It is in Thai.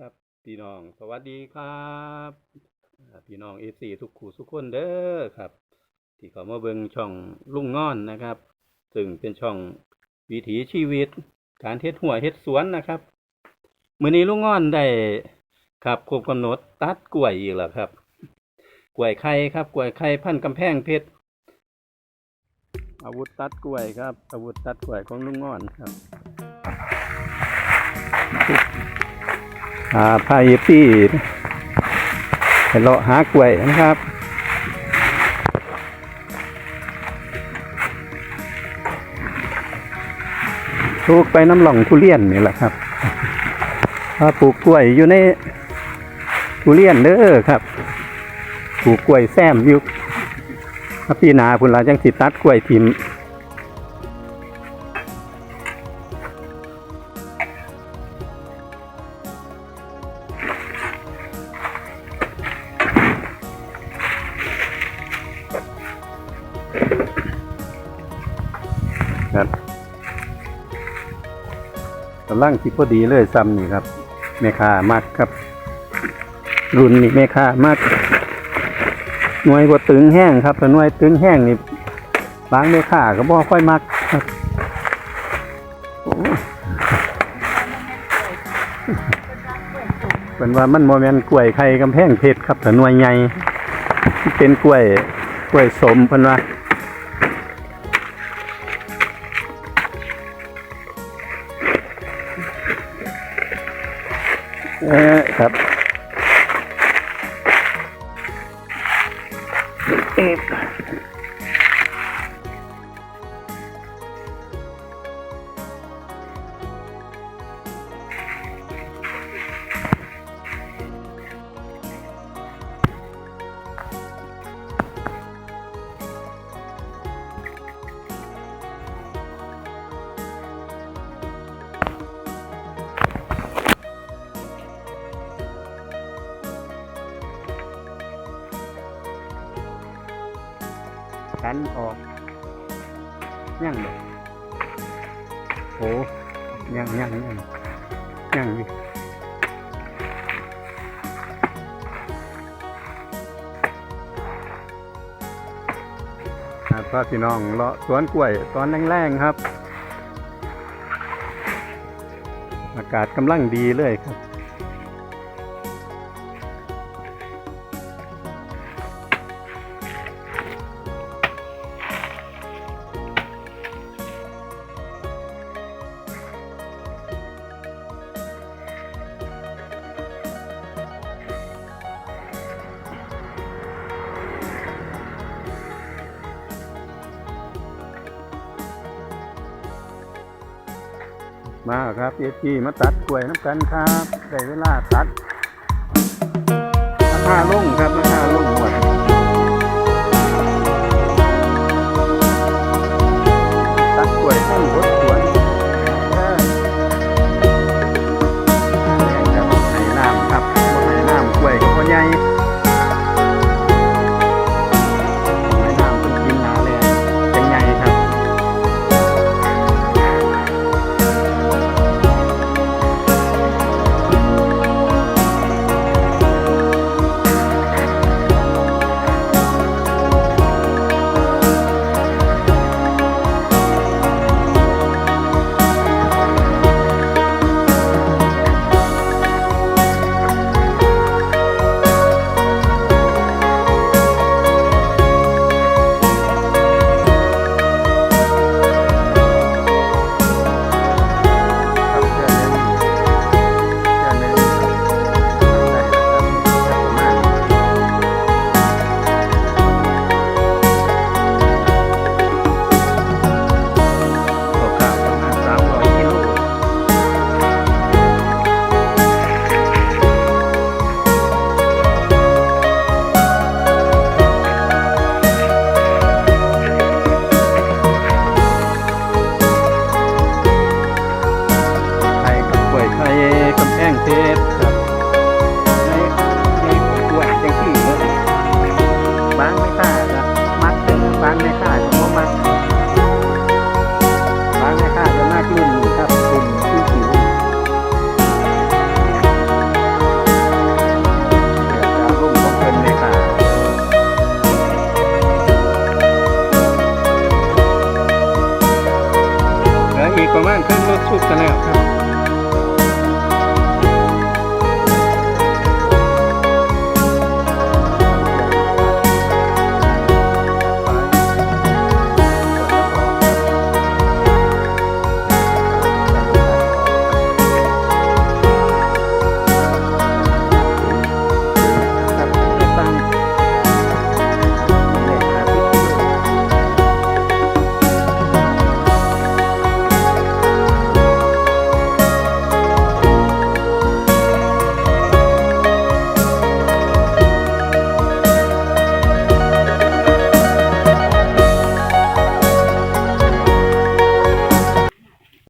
ครับพี่น้องสวัสดีครับพี่น้องเอซีทุกคู่ทุกคนเด้อครับ ที่เขามาเบิ่งช่องลุงง่อนนะครับ ซึ่งเป็นช่องวิถีชีวิต การเฮ็ดหัวเฮ็ดสวนนะครับมื้อนี้ลุงง่อนได้ครับครบกำหนดตัดกล้วยอีกแล้วครับ กล้วยไข่ครับกล้วยไข่พันธุ์กำแพงเพชรอาวุธตัดกล้วยครับ อาวุธตัดกล้วยของลุงง่อนครับ อ่าพายพี่ไปเลาะหากล้วยนะครับปลูกไปน้ำหล่องทุเรียนนี่แหละครับถ้าปลูกกล้วยอยู่ในทุเรียนเด้อครับ ปลูกกล้วยแซมอยู่ปีนาพุ่นลาจังสิตัดกล้วยทิม กำลังคิดพอดีเลยซ้ำนี่ครับแม่ค้ามากครับ รุ่นนี้แม่ค้ามากหน่วยบ่ตึงแห้งครับแต่หน่วยตึงแห้งนี่บางแม่ค้าก็บ่ค่อยมักครับโอ้เป็นว่ามันโมเมนกล้วยไข่กำแพงเพชรครับแต่หน่วยใหญ่เป็นกล้วยกล้วยสมเพิ่นว่า นะครับเอ นออกยังเลยโอ้ยังยังยังยังอยู่ครับพ่อพี่น้องเลาะสวนกล้วยตอนแรงๆครับ อากาศกำลังดีเลยครับ มาครับเอจีมาตัดกล้วยน้ำกันครับได้เวลาตัดราคาลงครับราคาลง อีกปร